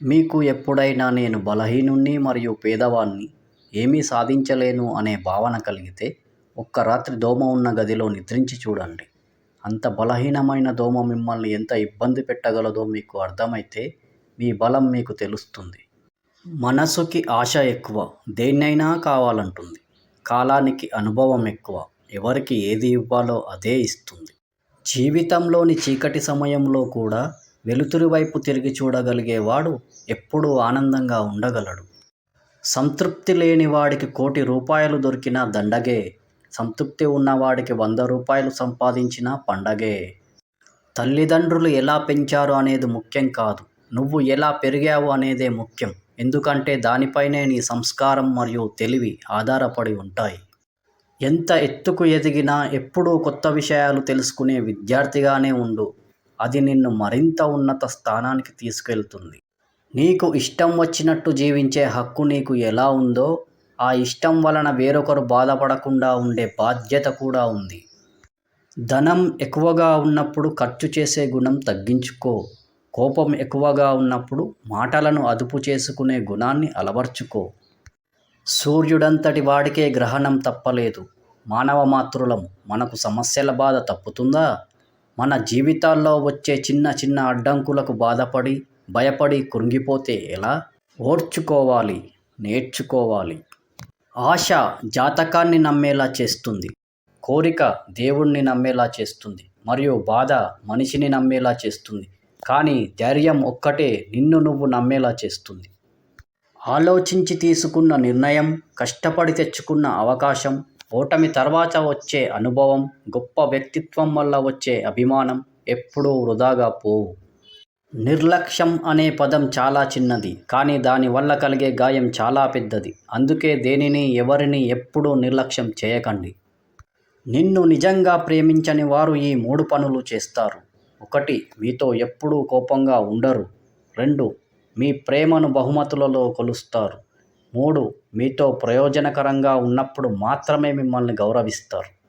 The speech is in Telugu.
మీకు ఎప్పుడైనా నేను బలహీనుణ్ణి మరియు పేదవాణ్ణి ఏమీ సాధించలేను అనే భావన కలిగితే ఒక్క రాత్రి దోమ ఉన్న గదిలో నిద్రించి చూడండి. అంత బలహీనమైన దోమ మిమ్మల్ని ఎంత ఇబ్బంది పెట్టగలదో మీకు అర్థమైతే మీ బలం మీకు తెలుస్తుంది. మనసుకి ఆశ ఎక్కువ దేన్నైనా కావాలంటుంది. కాలానికి అనుభవం ఎక్కువ ఎవరికి ఏది ఇవ్వాలో అదే ఇస్తుంది. జీవితంలోని చీకటి సమయంలో కూడా వెలుతురు వైపు తిరిగి చూడగలిగేవాడు ఎప్పుడూ ఆనందంగా ఉండగలడు. సంతృప్తి లేని వాడికి కోటి రూపాయలు దొరికినా దండగే. సంతృప్తి ఉన్నవాడికి వంద రూపాయలు సంపాదించిన పండగే. తల్లిదండ్రులు ఎలా పెంచారు అనేది ముఖ్యం కాదు. నువ్వు ఎలా పెరిగావు అనేదే ముఖ్యం. ఎందుకంటే దానిపైనే నీ సంస్కారం మరియు తెలివి ఆధారపడి ఉంటాయి. ఎంత ఎత్తుకు ఎదిగినా ఎప్పుడూ కొత్త విషయాలు తెలుసుకునే విద్యార్థిగానే ఉండు. అది నిన్ను మరింత ఉన్నత స్థానానికి తీసుకెళ్తుంది. నీకు ఇష్టం వచ్చినట్టు జీవించే హక్కు నీకు ఎలా ఉందో ఆ ఇష్టం వలన వేరొకరు బాధపడకుండా ఉండే బాధ్యత కూడా ఉంది. ధనం ఎక్కువగా ఉన్నప్పుడు ఖర్చు చేసే గుణం తగ్గించుకో. కోపం ఎక్కువగా ఉన్నప్పుడు మాటలను అదుపు చేసుకునే గుణాన్ని అలవర్చుకో. సూర్యుడంతటి వాడికే గ్రహణం తప్పలేదు. మానవ మాతృలం మనకు సమస్యల బాధ తప్పుతుందా? మన జీవితాల్లో వచ్చే చిన్న చిన్న అడ్డంకులకు బాధపడి భయపడి కృంగిపోతే ఎలా? ఓర్చుకోవాలి నేర్చుకోవాలి. ఆశ జాతకాన్ని నమ్మేలా చేస్తుంది. కోరిక దేవుణ్ణి నమ్మేలా చేస్తుంది. మరియు బాధ మనిషిని నమ్మేలా చేస్తుంది. కానీ ధైర్యం ఒక్కటే నిన్ను నువ్వు నమ్మేలా చేస్తుంది. ఆలోచించి తీసుకున్న నిర్ణయం కష్టపడి తెచ్చుకున్న అవకాశం ఓటమి తర్వాత వచ్చే అనుభవం గొప్ప వ్యక్తిత్వం వల్ల వచ్చే అభిమానం ఎప్పుడూ వృధాగా పోవు. నిర్లక్ష్యం అనే పదం చాలా చిన్నది కానీ దానివల్ల కలిగే గాయం చాలా పెద్దది. అందుకే దేనిని ఎవరిని ఎప్పుడూ నిర్లక్ష్యం చేయకండి. నిన్ను నిజంగా ప్రేమించని వారు ఈ మూడు పనులు చేస్తారు. ఒకటి మీతో ఎప్పుడూ కోపంగా ఉండరు. రెండు మీ ప్రేమను బహుమతులలో కొలుస్తారు. మూడు మీతో ప్రయోజనకరంగా ఉన్నప్పుడు మాత్రమే మిమ్మల్ని గౌరవిస్తారు.